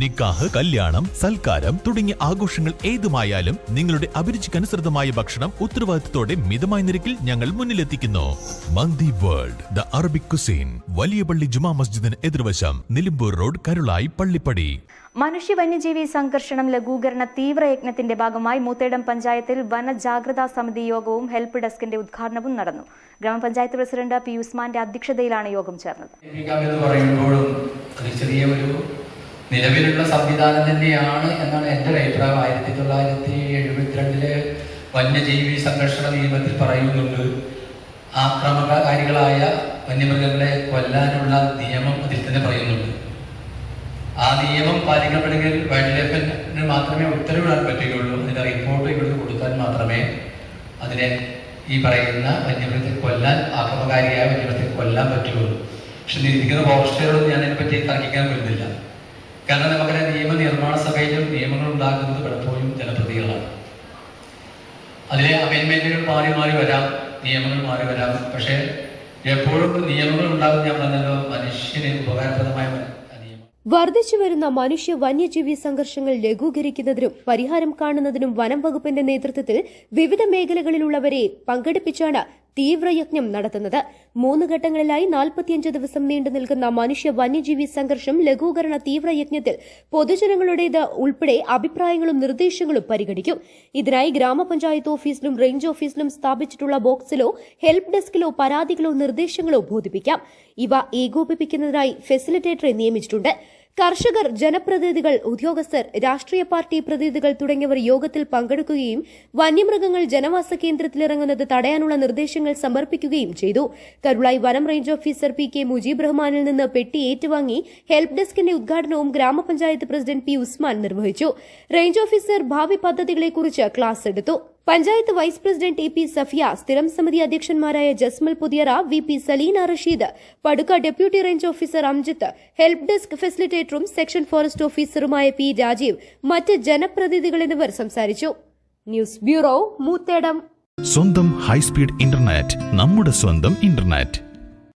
നിക്കാഹ് കല്യാണം സൽക്കാരം തുടങ്ങിയ ആഘോഷങ്ങൾ ഏതുമായാലും നിങ്ങളുടെ അഭിരുചിക്കനുസൃതമായ ഭക്ഷണം ഉത്തരവാദിത്തത്തോടെ മിതമായ നിരക്കിൽ ഞങ്ങൾ മുന്നിലെത്തിക്കുന്നു. Mandi world the Arabic cuisine വലിയ പള്ളി ജുമാ മസ്ജിദിന് എതിർവശം നിലമ്പൂർ റോഡ് കരുളായി പള്ളിപ്പടി. മനുഷ്യ വന്യജീവി സംഘർഷണം ലഘൂകരണ തീവ്രയജ്ഞത്തിന്റെ ഭാഗമായി മൂത്തേടം പഞ്ചായത്തിൽ വനജാഗ്രതാ സമിതി യോഗവും ഹെൽപ്പ് ഡെസ്കിന്റെ ഉദ്ഘാടനവും നടന്നു. ഗ്രാമപഞ്ചായത്ത് പ്രസിഡന്റ് പി ഉസ്മാന്റെ അധ്യക്ഷതയിലാണ് യോഗം ചേർന്നത്. നിലവിലുള്ള സംവിധാനം തന്നെയാണ് എന്നാണ് എന്റെ ഒരു അഭിപ്രായം. ആയിരത്തി തൊള്ളായിരത്തി എഴുപത്തിരണ്ടിലെ വന്യജീവി സംരക്ഷണ നിയമത്തിൽ പറയുന്നുണ്ട് ആക്രമണകാരികളായ വന്യമൃഗങ്ങളെ കൊല്ലാനുള്ള നിയമം അതിൽ തന്നെ പറയുന്നുണ്ട്. ആ നിയമം പാലിക്കപ്പെടുകയിൽ വൈൽഡ് ലൈഫിന് മാത്രമേ ഉത്തരവിടാൻ പറ്റുകയുള്ളൂ. അതിന്റെ റിപ്പോർട്ട് ഇവിടുന്ന് കൊടുക്കാൻ മാത്രമേ അതിനെ ഈ പറയുന്ന വന്യമൃഗത്തെ കൊല്ലാൻ ആക്രമകാരിയായ വന്യമൃഗത്തെ കൊല്ലാൻ പറ്റുകയുള്ളൂ. പക്ഷെ ഇരിക്കുന്ന ഫോറസ്റ്റുകളൊന്നും ഞാൻ അതിനെപ്പറ്റി തർക്കിക്കാൻ വരുന്നില്ല കാരണം നമുക്കറിയാം നിയമനിർമ്മാണ സഭയിലും നിയമങ്ങൾ ഉണ്ടാക്കുന്നത് പലപ്പോഴും ജനപ്രതികളാണ്. അതിലെ അമെൻമെന്റുകൾ മാറി മാറി വരാം നിയമങ്ങൾ മാറി വരാം. പക്ഷേ എപ്പോഴും നിയമങ്ങൾ ഉണ്ടാകുന്ന ഞാൻ പറഞ്ഞല്ലോ മനുഷ്യന് ഉപകാരപ്രദമായ വർദ്ധിച്ചു വരുന്ന മനുഷ്യ വന്യജീവി സംഘർഷങ്ങൾ ലഘൂകരിക്കുന്നതിനും പരിഹാരം കാണുന്നതിനും വനം വകുപ്പിന്റെ നേതൃത്വത്തിൽ വിവിധ മേഖലകളിലുള്ളവരെ പങ്കെടുപ്പിച്ചാണ് തീവ്രയജ്ഞം നടത്തുന്നത്. മൂന്ന് ഘട്ടങ്ങളിലായി നാൽപ്പത്തിയഞ്ച് ദിവസം നീണ്ടു നിൽക്കുന്ന മനുഷ്യ വന്യജീവി സംഘർഷം ലഘൂകരണ തീവ്രയജ്ഞത്തിൽ പൊതുജനങ്ങളുടേത് ഉൾപ്പെടെ അഭിപ്രായങ്ങളും നിർദ്ദേശങ്ങളും പരിഗണിക്കും. ഇതിനായി ഗ്രാമപഞ്ചായത്ത് ഓഫീസിലും റേഞ്ച് ഓഫീസിലും സ്ഥാപിച്ചിട്ടുള്ള ബോക്സിലോ ഹെൽപ്പ് ഡെസ്കിലോ പരാതികളോ നിർദ്ദേശങ്ങളോ ബോധിപ്പിക്കാം. ഇവ ഏകോപിപ്പിക്കുന്നതിനായി ഫെസിലിറ്റേറ്ററെ നിയമിച്ചിട്ടുണ്ട്. കർഷകർ ജനപ്രതിനിധികൾ ഉദ്യോഗസ്ഥർ രാഷ്ട്രീയ പാർട്ടി പ്രതിനിധികൾ തുടങ്ങിയവർ യോഗത്തിൽ പങ്കെടുക്കുകയും വന്യമൃഗങ്ങൾ ജനവാസ കേന്ദ്രത്തിലിറങ്ങുന്നത് തടയാനുള്ള നിർദ്ദേശങ്ങൾ സമർപ്പിക്കുകയും ചെയ്തു. കരുളായി വനം range officer P K Mujeeb റഹ്മാനിൽ നിന്ന് പെട്ടി ഏറ്റുവാങ്ങി ഹെൽപ്പ് ഡെസ്കിന്റെ ഉദ്ഘാടനവും ഗ്രാമപഞ്ചായത്ത് പ്രസിഡന്റ് പി ഉസ്മാൻ നിർവഹിച്ചു. റേഞ്ച് ഓഫീസർ ഭാവി പദ്ധതികളെക്കുറിച്ച് ക്ലാസ് എടുത്തു. Panchayat vice president A P Safiya സ്ഥിരം സമിതി അധ്യക്ഷന്മാരായ Jasmal Puthiyara V P Saleena Rasheed Padukka deputy range officer Amjith help desk ഫെസിലിറ്റേറ്ററും section forest ഓഫീസറുമായ പി രാജീവ് മറ്റ് ജനപ്രതിനിധികൾ എന്നിവർ സംസാരിച്ചു. News bureau Moothedam. സ്വന്തം ഹൈസ്പീഡ് ഇന്റർനെറ്റ് നമ്മുടെ സ്വന്തം ഇന്റർനെറ്റ്.